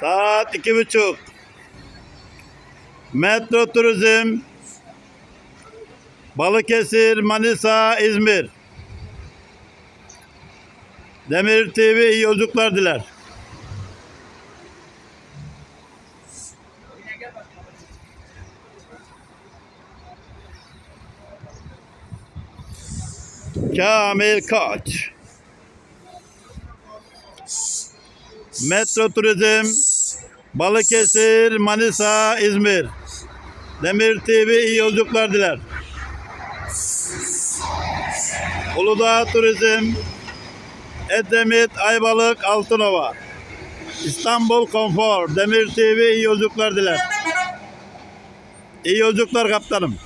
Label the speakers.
Speaker 1: Saat iki buçuk. Metro Turizm Balıkesir, Manisa, İzmir. Demir TV iyi yolculuklar diler. Kamil Koç. Metro Turizm Balıkesir, Manisa, İzmir. Demir TV iyi yolculuklar diler. Uludağ Turizm Edremit, Ayvalık, Altınova. İstanbul Konfor, Demir TV iyi yolculuklar diler. İyi yolculuklar kaptanım.